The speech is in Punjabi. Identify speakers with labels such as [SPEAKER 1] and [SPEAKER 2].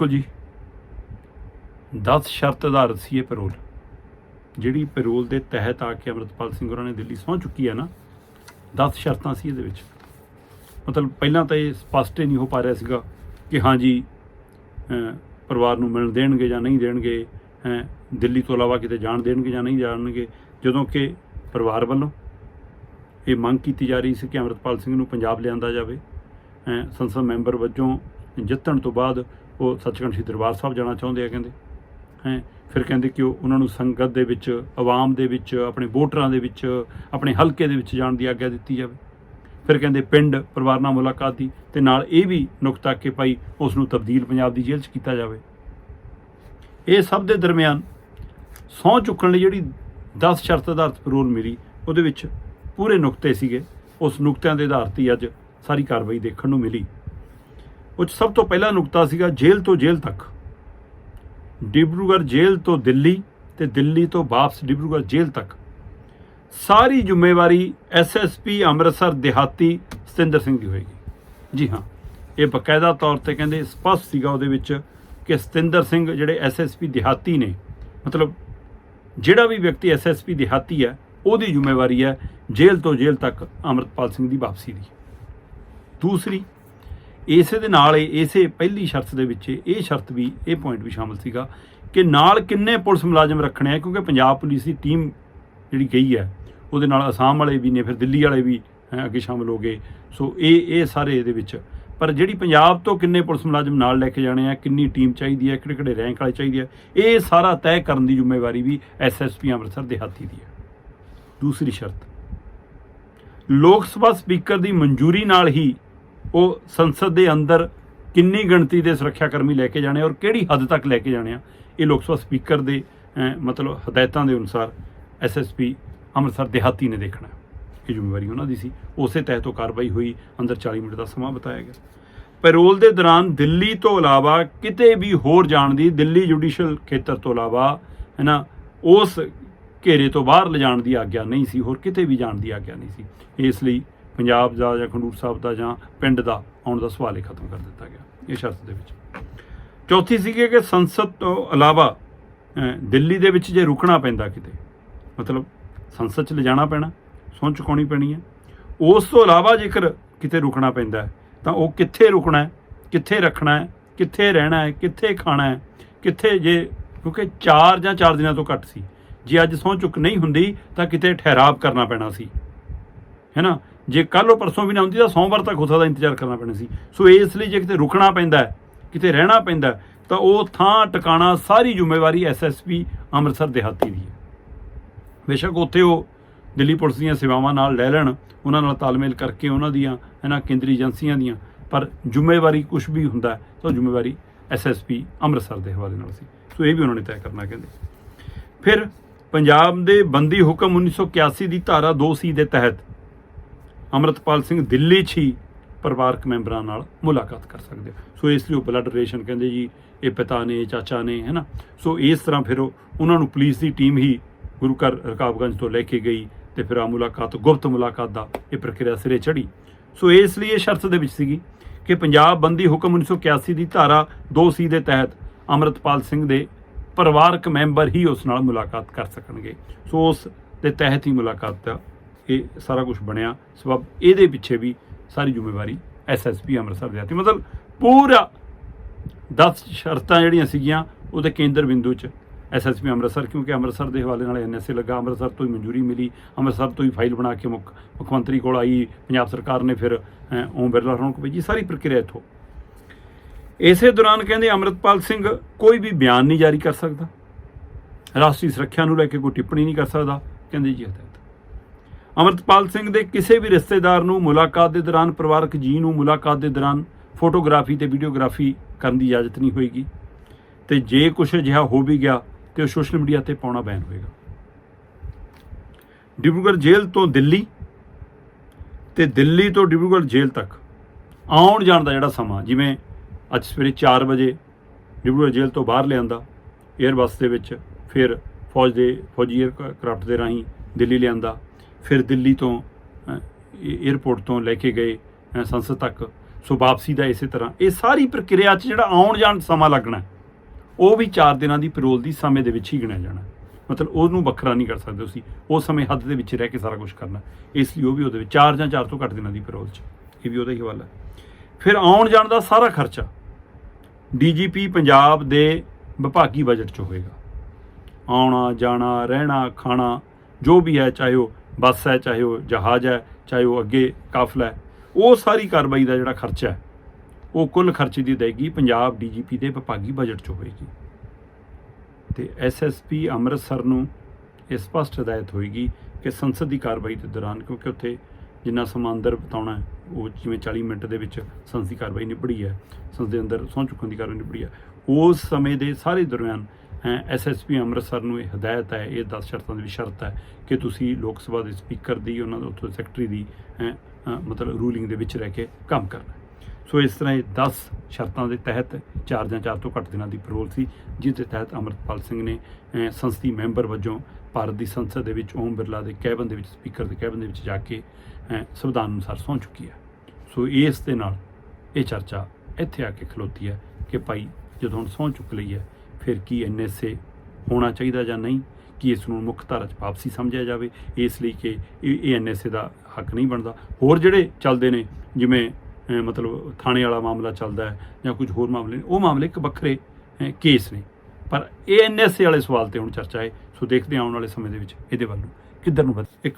[SPEAKER 1] ਬਿਲਕੁਲ ਜੀ। 10 ਸ਼ਰਤ ਆਧਾਰਿਤ ਸੀ ਇਹ ਪੈਰੋਲ ਜਿਹੜੀ ਪੈਰੋਲ ਦੇ ਤਹਿਤ ਆ ਕੇ ਅਮਰਤਪਾਲ ਸਿੰਘ ਹੋਰਾਂ ਨੇ ਦਿੱਲੀ ਸਹੁੰ ਚੁੱਕੀ ਹੈ ਨਾ 10 ਸ਼ਰਤਾਂ ਸੀ ਇਹਦੇ ਵਿੱਚ। ਮਤਲਬ ਪਹਿਲਾਂ ਤਾਂ ਇਹ ਸਪਸ਼ਟ ਹੀ ਨਹੀਂ ਹੋ ਪਾ ਰਿਹਾ ਸੀਗਾ ਕਿ ਹਾਂਜੀ ਅਹ, ਪਰਿਵਾਰ ਨੂੰ ਮਿਲਣ ਦੇਣਗੇ ਜਾਂ ਨਹੀਂ ਦੇਣਗੇ ਹੈਂ, ਦਿੱਲੀ ਤੋਂ ਇਲਾਵਾ ਕਿਤੇ ਜਾਣ ਦੇਣਗੇ ਜਾਂ ਨਹੀਂ ਜਾਣਗੇ। ਜਦੋਂ ਕਿ ਪਰਿਵਾਰ ਵੱਲੋਂ ਇਹ ਮੰਗ ਕੀਤੀ ਜਾ ਰਹੀ ਸੀ ਕਿ ਅਮਰਤਪਾਲ ਸਿੰਘ ਨੂੰ ਪੰਜਾਬ ਲਿਆਂਦਾ ਜਾਵੇ ਹੈਂ, ਸੰਸਦ ਮੈਂਬਰ ਵਜੋਂ ਜਿੱਤਣ ਤੋਂ ਬਾਅਦ ਉਹ ਸੱਚਖੰਡ ਸ੍ਰੀ ਦਰਬਾਰ ਸਾਹਿਬ ਜਾਣਾ ਚਾਹੁੰਦੇ ਆ ਕਹਿੰਦੇ। ਹੈ, ਫਿਰ ਕਹਿੰਦੇ ਕਿ ਉਹ ਉਹਨਾਂ ਨੂੰ ਸੰਗਤ ਦੇ ਵਿੱਚ, ਆਵਾਮ ਦੇ ਵਿੱਚ, ਆਪਣੇ ਵੋਟਰਾਂ ਦੇ ਵਿੱਚ, ਆਪਣੇ ਹਲਕੇ ਦੇ ਵਿੱਚ ਜਾਣ ਦੀ ਆਗਿਆ ਦਿੱਤੀ ਜਾਵੇ। ਫਿਰ ਕਹਿੰਦੇ ਪਿੰਡ, ਪਰਿਵਾਰ ਨਾਲ ਮੁਲਾਕਾਤ ਦੀ ਤੇ ਨਾਲ ਇਹ ਵੀ ਨੁਕਤਾ ਕਿ ਭਾਈ ਉਸ ਨੂੰ ਤਬਦੀਲ ਪੰਜਾਬ ਦੀ ਜੇਲ੍ਹ 'ਚ ਕੀਤਾ ਜਾਵੇ। ਇਹ ਸਭ ਦੇ ਦਰਮਿਆਨ ਸਹੁੰ ਚੁੱਕਣ ਲਈ ਜਿਹੜੀ 10 ਸ਼ਰਤ ਆਧਾਰਿਤ ਪੈਰੋਲ ਮਿਲੀ, ਉਹਦੇ ਵਿੱਚ ਪੂਰੇ ਨੁਕਤੇ ਸੀਗੇ। ਉਸ ਨੁਕਤਿਆਂ ਦੇ ਆਧਾਰ ਤੇ ਅੱਜ ਸਾਰੀ ਕਾਰਵਾਈ ਦੇਖਣ ਨੂੰ ਮਿਲੀ। ਉਹ 'ਚ ਸਭ ਤੋਂ ਪਹਿਲਾ ਨੁਕਤਾ ਸੀਗਾ ਜੇਲ੍ਹ ਤੋਂ ਜੇਲ੍ਹ ਤੱਕ। ਡਿਬਰੂਗੜ੍ਹ ਜੇਲ੍ਹ ਤੋਂ ਦਿੱਲੀ ਤੇ ਦਿੱਲੀ ਤੋਂ ਵਾਪਸ ਡਿਬਰੂਗੜ੍ਹ ਜੇਲ੍ਹ ਤੱਕ। ਸਾਰੀ ਜ਼ਿੰਮੇਵਾਰੀ ਐਸਐਸਪੀ ਅੰਮ੍ਰਿਤਸਰ ਦਿਹਾਤੀ ਸਤਿੰਦਰ ਸਿੰਘ ਦੀ ਹੋਏਗੀ। ਜੀ ਹਾਂ, ਇਹ ਬਕਾਇਦਾ ਤੌਰ ਤੇ ਕਹਿੰਦੇ ਸਪਸ਼ਟ ਸੀਗਾ ਉਹਦੇ ਵਿੱਚ ਕਿ ਸਤਿੰਦਰ ਸਿੰਘ ਜਿਹੜੇ ਐਸਐਸਪੀ ਦਿਹਾਤੀ ਨੇ, ਮਤਲਬ ਜਿਹੜਾ ਵੀ ਵਿਅਕਤੀ ਐਸਐਸਪੀ ਦਿਹਾਤੀ ਹੈ, ਉਹਦੀ ਜ਼ਿੰਮੇਵਾਰੀ ਹੈ ਜੇਲ੍ਹ ਤੋਂ ਜੇਲ੍ਹ ਤੱਕ ਅੰਮ੍ਰਿਤਪਾਲ ਸਿੰਘ ਦੀ ਵਾਪਸੀ ਦੀ। ਦੂਸਰੀ ਇਸੇ ਦੇ ਨਾਲ ਇਸੇ ਪਹਿਲੀ ਸ਼ਰਤ ਦੇ ਵਿੱਚ ਇਹ ਸ਼ਰਤ ਵੀ, ਇਹ ਪੁਆਇੰਟ ਵੀ ਸ਼ਾਮਲ ਸੀਗਾ ਕਿ ਨਾਲ ਕਿੰਨੇ ਪੁਲਿਸ ਮੁਲਾਜ਼ਮ ਰੱਖਣੇ ਆ, ਕਿਉਂਕਿ ਪੰਜਾਬ ਪੁਲਿਸ ਦੀ ਟੀਮ ਜਿਹੜੀ ਗਈ ਹੈ, ਉਹਦੇ ਨਾਲ ਅਸਾਮ ਵਾਲੇ ਵੀ ਨੇ, ਫਿਰ ਦਿੱਲੀ ਵਾਲੇ ਵੀ ਅੱਗੇ ਸ਼ਾਮਲ ਹੋ ਗਏ। ਸੋ ਇਹ ਇਹ ਸਾਰੇ ਇਹਦੇ ਵਿੱਚ। ਪਰ ਜਿਹੜੀ ਪੰਜਾਬ ਤੋਂ ਕਿੰਨੇ ਪੁਲਿਸ ਮੁਲਾਜ਼ਮ ਨਾਲ ਲੈ ਕੇ ਜਾਣੇ ਆ, ਕਿੰਨੀ ਟੀਮ ਚਾਹੀਦੀ ਹੈ, ਕਿਹੜੇ ਕਿਹੜੇ ਰੈਂਕ ਵਾਲੇ ਚਾਹੀਦੇ ਆ, ਇਹ ਸਾਰਾ ਤੈਅ ਕਰਨ ਦੀ ਜ਼ਿੰਮੇਵਾਰੀ ਵੀ ਐਸਐਸਪੀ ਅੰਮ੍ਰਿਤਸਰ ਦੇ ਹਾਥੀ ਦੀ ਹੈ। ਦੂਸਰੀ ਸ਼ਰਤ, ਲੋਕ ਸਭਾ ਸਪੀਕਰ ਦੀ ਮਨਜ਼ੂਰੀ ਨਾਲ ਹੀ ਉਹ ਸੰਸਦ ਦੇ ਅੰਦਰ ਕਿੰਨੀ ਗਿਣਤੀ ਦੇ ਸੁਰੱਖਿਆ ਕਰਮੀ ਲੈ ਕੇ ਜਾਣੇ ਔਰ ਕਿਹੜੀ ਹੱਦ ਤੱਕ ਲੈ ਕੇ ਜਾਣੇ ਆ, ਇਹ ਲੋਕ ਸਭਾ ਸਪੀਕਰ ਦੇ ਮਤਲਬ ਹਦਾਇਤਾਂ ਦੇ ਅਨੁਸਾਰ ਐਸਐਸਪੀ ਅੰਮ੍ਰਿਤਸਰ ਦਿਹਾਤੀ ਨੇ ਦੇਖਣਾ ਇਹ ਜ਼ਿੰਮੇਵਾਰੀ ਉਹਨਾਂ ਦੀ ਸੀ। ਉਸੇ ਤਹਿਤ ਉਹ ਕਾਰਵਾਈ ਹੋਈ, ਅੰਦਰ 40 ਮਿੰਟ ਦਾ ਸਮਾਂ ਬਤਾਇਆ ਗਿਆ। ਪੈਰੋਲ ਦੇ ਦੌਰਾਨ ਦਿੱਲੀ ਤੋਂ ਇਲਾਵਾ ਕਿਤੇ ਵੀ ਹੋਰ ਜਾਣ ਦੀ, ਦਿੱਲੀ ਜੁਡੀਸ਼ੀਅਲ ਖੇਤਰ ਤੋਂ ਇਲਾਵਾ, ਹੈ ਨਾ, ਉਸ ਘੇਰੇ ਤੋਂ ਬਾਹਰ ਲਿਜਾਣ ਦੀ ਆਗਿਆ ਨਹੀਂ ਸੀ, ਹੋਰ ਕਿਤੇ ਵੀ ਜਾਣ ਦੀ ਆਗਿਆ ਨਹੀਂ ਸੀ। ਇਸ ਲਈ ਪੰਜਾਬ ਦਾ ਜਾਂ ਖੰਡੂਰ ਸਾਹਿਬ ਦਾ ਜਾਂ ਪਿੰਡ ਦਾ ਆਉਣ ਦਾ ਸਵਾਲ ਹੀ ਖਤਮ ਕਰ ਦਿੱਤਾ ਗਿਆ ਇਹ ਸ਼ਰਤ ਦੇ ਵਿੱਚ। ਚੌਥੀ ਸੀਗੀ ਕਿ ਸੰਸਦ ਤੋਂ ਇਲਾਵਾ ਦਿੱਲੀ ਦੇ ਵਿੱਚ ਜੇ ਰੁਕਣਾ ਪੈਂਦਾ ਕਿਤੇ, ਮਤਲਬ ਸੰਸਦ 'ਚ ਲਿਜਾਣਾ ਪੈਣਾ, ਸਹੁੰ ਚੁਕਾਉਣੀ ਪੈਣੀ ਹੈ। ਉਸ ਤੋਂ ਇਲਾਵਾ ਜੇਕਰ ਕਿਤੇ ਰੁਕਣਾ ਪੈਂਦਾ ਤਾਂ ਉਹ ਕਿੱਥੇ ਰੁਕਣਾ ਹੈ, ਕਿੱਥੇ ਰੱਖਣਾ ਹੈ, ਕਿੱਥੇ ਰਹਿਣਾ ਹੈ, ਕਿੱਥੇ ਖਾਣਾ ਹੈ, ਕਿੱਥੇ ਜੇ, ਕਿਉਂਕਿ 4 ਜਾਂ 4 ਦਿਨਾਂ ਤੋਂ ਘੱਟ ਸੀ। ਜੇ ਅੱਜ ਸਹੁੰ ਚੁੱਕ ਨਹੀਂ ਹੁੰਦੀ, ਤਾਂ ਕਿਤੇ ਠਹਿਰਾਵ ਕਰਨਾ ਪੈਣਾ ਸੀ। ਹੈ ਨਾ? ਜੇ ਕੱਲ੍ਹ ਉਹ ਪਰਸੋਂ ਵੀ ਨਾ ਹੁੰਦੀ ਤਾਂ ਸੋਮਵਾਰ ਤੱਕ ਉਥਾ ਦਾ ਇੰਤਜ਼ਾਰ ਕਰਨਾ ਪੈਣਾ ਸੀ। ਸੋ ਇਸ ਲਈ ਜੇ ਕਿਤੇ ਰੁਕਣਾ ਪੈਂਦਾ ਕਿਤੇ ਰਹਿਣਾ ਪੈਂਦਾ ਤਾਂ ਉਹ ਥਾਂ ਟਿਕਾਣਾ ਸਾਰੀ ਜ਼ਿੰਮੇਵਾਰੀ ਐਸਐਸਪੀ ਅੰਮ੍ਰਿਤਸਰ ਦਿਹਾਤੀ ਦੀ ਹੈ। ਬੇਸ਼ੱਕ ਉੱਥੇ ਉਹ ਦਿੱਲੀ ਪੁਲਿਸ ਦੀਆਂ ਸੇਵਾਵਾਂ ਨਾਲ ਲੈ ਲੈਣ, ਉਹਨਾਂ ਨਾਲ ਤਾਲਮੇਲ ਕਰਕੇ ਉਹਨਾਂ ਦੀਆਂ, ਇਹਨਾਂ ਕੇਂਦਰੀ ਏਜੰਸੀਆਂ ਦੀਆਂ, ਪਰ ਜ਼ਿੰਮੇਵਾਰੀ ਕੁਝ ਵੀ ਹੁੰਦਾ ਤਾਂ ਉਹ ਜ਼ਿੰਮੇਵਾਰੀ ਐਸਐਸਪੀ ਅੰਮ੍ਰਿਤਸਰ ਦੇ ਹਵਾਲੇ ਨਾਲ ਸੀ। ਸੋ ਇਹ ਵੀ ਉਹਨਾਂ ਨੇ ਤੈਅ ਕਰਨਾ ਕਹਿੰਦੇ। ਫਿਰ ਪੰਜਾਬ ਦੇ ਬੰਦੀ ਹੁਕਮ 1981 ਦੀ ਧਾਰਾ 2C ਦੇ ਤਹਿਤ ਅਮਰਤਪਾਲ ਸਿੰਘ ਦਿੱਲੀ 'ਚ ਹੀ ਪਰਿਵਾਰਕ ਮੈਂਬਰਾਂ ਨਾਲ ਮੁਲਾਕਾਤ ਕਰ ਸਕਦੇ ਆ। ਸੋ ਇਸ ਲਈ ਉਹ ਬਲੱਡ ਰਿਲੇਸ਼ਨ ਕਹਿੰਦੇ ਜੀ, ਇਹ ਪਿਤਾ ਨੇ, ਇਹ ਚਾਚਾ ਨੇ ਹੈ ਨਾ ਸੋ ਇਸ ਤਰ੍ਹਾਂ ਫਿਰ ਉਹਨਾਂ ਨੂੰ ਪੁਲਿਸ ਦੀ ਟੀਮ ਹੀ ਗੁਰੂ ਘਰ ਰਕਾਬਗੰਜ ਤੋਂ ਲੈ ਕੇ ਗਈ ਤੇ ਫਿਰ ਆ ਮੁਲਾਕਾਤ, ਗੁਪਤ ਮੁਲਾਕਾਤ ਦਾ ਇਹ ਪ੍ਰਕਿਰਿਆ ਸਿਰੇ ਚੜੀ ਸੋ ਇਸ ਲਈ ਇਹ ਸ਼ਰਤ ਦੇ ਵਿੱਚ ਸੀਗੀ ਕਿ ਪੰਜਾਬ ਬੰਦੀ ਹੁਕਮ 1981 ਦੀ ਧਾਰਾ 2C ਦੇ ਤਹਿਤ ਅਮਰਤਪਾਲ ਸਿੰਘ ਦੇ ਪਰਿਵਾਰਕ ਮੈਂਬਰ ਹੀ ਉਸ ਨਾਲ ਮੁਲਾਕਾਤ ਕਰ ਸਕਣਗੇ। ਸੋ ਉਸ ਦੇ ਤਹਿਤ ਹੀ ਮੁਲਾਕਾਤ ਦਾ ਇਹ ਸਾਰਾ ਕੁਝ ਬਣਿਆ। ਸਬਬ ਇਹਦੇ ਪਿੱਛੇ ਵੀ ਸਾਰੀ ਜ਼ਿੰਮੇਵਾਰੀ ਐਸਐਸਪੀ ਅੰਮ੍ਰਿਤਸਰ ਦੇ ਹੱਥੀ ਮਤਲਬ ਪੂਰਾ 10 ਸ਼ਰਤਾਂ ਜਿਹੜੀਆਂ ਸੀਗੀਆਂ ਉਹਦੇ ਕੇਂਦਰ ਬਿੰਦੂ 'ਚ ਐਸਐਸਪੀ ਅੰਮ੍ਰਿਤਸਰ, ਕਿਉਂਕਿ ਅੰਮ੍ਰਿਤਸਰ ਦੇ ਹਵਾਲੇ ਨਾਲ ਐਨਐਸਏ ਲੱਗਾ। ਅੰਮ੍ਰਿਤਸਰ ਤੋਂ ਹੀ ਮਨਜ਼ੂਰੀ ਮਿਲੀ। ਅੰਮ੍ਰਿਤਸਰ ਤੋਂ ਹੀ ਫਾਈਲ ਬਣਾ ਕੇ ਮੁੱਖ ਮੁੱਖ ਮੰਤਰੀ ਕੋਲ ਆਈ। ਪੰਜਾਬ ਸਰਕਾਰ ਨੇ ਫਿਰ ਓਮ ਬਿਰਲਾ ਹੋਣ ਕੋਲ ਭੇਜੀ। ਸਾਰੀ ਪ੍ਰਕਿਰਿਆ ਇੱਥੋਂ। ਇਸੇ ਦੌਰਾਨ ਕਹਿੰਦੇ ਅੰਮ੍ਰਿਤਪਾਲ ਸਿੰਘ ਕੋਈ ਵੀ ਬਿਆਨ ਨਹੀਂ ਜਾਰੀ ਕਰ ਸਕਦਾ। ਰਾਸ਼ਟਰੀ ਸੁਰੱਖਿਆ ਨੂੰ ਲੈ ਕੇ ਕੋਈ ਟਿੱਪਣੀ ਨਹੀਂ ਕਰ ਸਕਦਾ। ਕਹਿੰਦੇ ਜੀ ਹਦਾਇਤ ਅਮਰਤਪਾਲ ਸਿੰਘ ਦੇ ਕਿਸੇ ਵੀ ਰਿਸ਼ਤੇਦਾਰ ਨੂੰ ਮੁਲਾਕਾਤ ਦੇ ਦੌਰਾਨ, ਪਰਿਵਾਰਕ ਜੀ ਨੂੰ ਮੁਲਾਕਾਤ ਦੇ ਦੌਰਾਨ ਫੋਟੋਗ੍ਰਾਫੀ ਤੇ ਵੀਡੀਓਗ੍ਰਾਫੀ ਕਰਨ ਦੀ ਇਜਾਜ਼ਤ ਨਹੀਂ ਹੋਏਗੀ। ਤੇ ਜੇ ਕੁਝ ਅਜਿਹਾ ਹੋ ਵੀ ਗਿਆ, ਤੇ ਉਹ ਸੋਸ਼ਲ ਮੀਡੀਆ ਤੇ ਪਾਉਣਾ ਬੈਨ ਹੋਏਗਾ। ਡਿਬਰੂਗੜ੍ਹ ਜੇਲ੍ਹ ਤੋਂ ਦਿੱਲੀ, ਤੇ ਦਿੱਲੀ ਤੋਂ ਡਿਬਰੂਗੜ੍ਹ ਜੇਲ੍ਹ ਤੱਕ ਆਉਣ ਜਾਣ ਦਾ ਜਿਹੜਾ ਸਮਾਂ, ਜਿਵੇਂ ਅੱਜ ਸਵੇਰੇ 4 ਵਜੇ ਡਿਬਰੂਗੜ੍ਹ ਜੇਲ੍ਹ ਤੋਂ ਬਾਹਰ ਲਿਆਂਦਾ 에ਅਰ ਬੱਸ ਦੇ ਵਿੱਚ, ਫਿਰ ਫੌਜ ਦੇ, ਫੌਜੀ 에ਅਰਕ੍ਰਾਫਟ ਦੇ ਰਾਹੀਂ ਦਿੱਲੀ ਲਿਆਂਦਾ ਫਿਰ ਦਿੱਲੀ ਤੋਂ ਅ, ਤੋਂ ਲੈ ਕੇ ਗਏ ਸੰਸਦ ਤੱਕ। ਸੋ ਵਾਪਸੀ ਦਾ ਇਸੇ ਤਰ੍ਹਾਂ। ਇਹ ਸਾਰੀ ਪ੍ਰਕਿਰਿਆ 'ਚ ਜਿਹੜਾ ਆਉਣ ਜਾਣ ਸਮਾਂ ਲੱਗਣਾ ਉਹ ਵੀ 4 ਦਿਨਾਂ ਦੀ ਪੈਰੋਲ ਦੀ ਸਮੇਂ ਦੇ ਵਿੱਚ ਹੀ ਗਿਣਿਆ ਜਾਣਾ ਮਤਲਬ ਉਹਨੂੰ ਵੱਖਰਾ ਨਹੀਂ ਕਰ ਸਕਦੇ ਤੁਸੀਂ ਉਹ ਸਮੇਂ ਹੱਦ ਦੇ ਵਿੱਚ ਰਹਿ ਕੇ ਸਾਰਾ ਕੁਝ ਕਰਨਾ ਇਸ ਲਈ ਉਹ ਵੀ ਉਹਦੇ ਵਿੱਚ 4 ਜਾਂ 4 ਤੋਂ ਘੱਟ ਦਿਨਾਂ ਦੀ ਪੈਰੋਲ 'ਚ। ਇਹ ਵੀ ਉਹਦਾ ਹੀ ਹਵਾਲਾ ਹੈ। ਫਿਰ ਆਉਣ ਜਾਣ ਦਾ ਸਾਰਾ ਖਰਚਾ ਡੀਜੀਪੀ ਪੰਜਾਬ ਦੇ ਵਿਭਾਗੀ ਬਜਟ 'ਚ ਹੋਏਗਾ। ਆਉਣਾ ਜਾਣਾ ਰਹਿਣਾ ਖਾਣਾ ਜੋ ਵੀ ਹੈ ਚਾਹੇ ਉਹ ਬੱਸ ਹੈ, ਚਾਹੇ ਉਹ ਜਹਾਜ਼ ਹੈ, ਚਾਹੇ ਉਹ ਅੱਗੇ ਕਾਫਲਾ ਹੈ, ਉਹ ਸਾਰੀ ਕਾਰਵਾਈ ਦਾ ਜਿਹੜਾ ਖਰਚਾ ਹੈ, ਉਹ ਕੁੱਲ ਖਰਚੇ ਦੀ ਅਦਾਇਗੀ ਪੰਜਾਬ ਡੀਜੀਪੀ ਦੇ ਵਿਭਾਗੀ ਬਜਟ 'ਚ ਹੋਏਗੀ। ਤੇ ਐਸਐਸਪੀ ਅੰਮ੍ਰਿਤਸਰ ਨੂੰ ਇਹ ਸਪਸ਼ਟ ਹਦਾਇਤ ਹੋਏਗੀ ਕਿ ਸੰਸਦ ਦੀ ਕਾਰਵਾਈ ਦੇ ਦੌਰਾਨ, ਕਿਉਂਕਿ ਉੱਥੇ ਜਿੰਨਾ ਸਮਾਂ ਅੰਦਰ ਬਿਤਾਉਣਾ ਹੈ, ਉਹ ਜਿਵੇਂ 40 ਮਿੰਟ ਦੇ ਵਿੱਚ ਸੰਸਦ ਦੀ ਕਾਰਵਾਈ ਨਿਬੜੀ ਹੈ, ਸੰਸਦ ਦੇ ਅੰਦਰ ਸਹੁੰ ਚੁੱਕਣ ਦੀ ਕਾਰਵਾਈ ਨਿਬੜੀ ਹੈ, ਉਸ ਸਮੇਂ ਦੇ ਸਾਰੇ ਦਰਮਿਆਨ ਐਸਐਸਪੀ ਅੰਮ੍ਰਿਤਸਰ ਨੂੰ ਇਹ ਹਦਾਇਤ ਹੈ ਇਹ 10 ਸ਼ਰਤਾਂ ਦੇ ਵਿੱਚ ਸ਼ਰਤ ਹੈ ਕਿ ਤੁਸੀਂ ਲੋਕ ਸਭਾ ਦੇ ਸਪੀਕਰ ਦੀ ਉਹਨਾਂ ਦੇ ਉੱਥੋਂ ਸੈਕਟਰੀ ਦੀ ਹੈਂ, ਮਤਲਬ ਰੂਲਿੰਗ ਦੇ ਵਿੱਚ ਰਹਿ ਕੇ ਕੰਮ ਕਰਨਾ ਸੋ ਇਸ ਤਰ੍ਹਾਂ ਇਹ 10 ਸ਼ਰਤਾਂ ਦੇ ਤਹਿਤ 4 ਜਾਂ 4 ਤੋਂ ਘੱਟ ਦਿਨਾਂ ਦੀ ਪਰੋਲ ਸੀ ਜਿਸ ਦੇ ਤਹਿਤ ਅਮਰਪਾਲ ਸਿੰਘ ਨੇ ਸੰਸਦੀ ਮੈਂਬਰ ਵਜੋਂ ਭਾਰਤ ਦੀ ਸੰਸਦ ਦੇ ਵਿੱਚ ਓਮ ਬਿਰਲਾ ਦੇ ਕੈਬਨ ਦੇ ਵਿੱਚ ਸਪੀਕਰ ਦੇ ਕੈਬਨ ਦੇ ਵਿੱਚ ਜਾ ਕੇ ਸੰਵਿਧਾਨ ਅਨੁਸਾਰ ਸਹੁੰ ਚੁੱਕੀ ਹੈ। ਸੋ ਇਸ ਦੇ ਨਾਲ ਇਹ ਚਰਚਾ ਇੱਥੇ ਆ ਕੇ ਖਲੋਤੀ ਹੈ ਕਿ ਭਾਈ ਜਦੋਂ ਹੁਣ ਸਹੁੰ ਚੁੱਕ ਲਈ ਹੈ ਫਿਰ ਕੀ ਐਨਐਸਏ ਹੋਣਾ ਚਾਹੀਦਾ ਜਾਂ ਨਹੀਂ, ਕਿ ਇਸ ਨੂੰ ਮੁੱਖ ਧਾਰਾ 'ਚ ਵਾਪਸੀ ਸਮਝਿਆ ਜਾਵੇ? ਇਸ ਲਈ ਕਿ ਇਹ ਐਨਐਸਏ ਦਾ ਹੱਕ ਨਹੀਂ ਬਣਦਾ। ਹੋਰ ਜਿਹੜੇ ਚੱਲਦੇ ਨੇ, ਜਿਵੇਂ ਮਤਲਬ ਥਾਣੇ ਵਾਲਾ ਮਾਮਲਾ ਚੱਲਦਾ ਹੈ ਜਾਂ ਕੁਝ ਹੋਰ ਮਾਮਲੇ ਨੇ, ਉਹ ਮਾਮਲੇ ਇੱਕ ਵੱਖਰੇ ਕੇਸ ਨੇ। ਪਰ ਇਹ ਐਨਐਸਏ ਵਾਲੇ ਸਵਾਲ ਤੇ ਹੁਣ ਚਰਚਾ ਹੈ। ਸੋ ਦੇਖਦੇ ਹਾਂ ਆਉਣ ਵਾਲੇ ਸਮੇਂ ਦੇ ਵਿੱਚ ਇਹਦੇ ਵੱਲ ਕਿੱਧਰ ਨੂੰ ਵਧ ਇੱਕ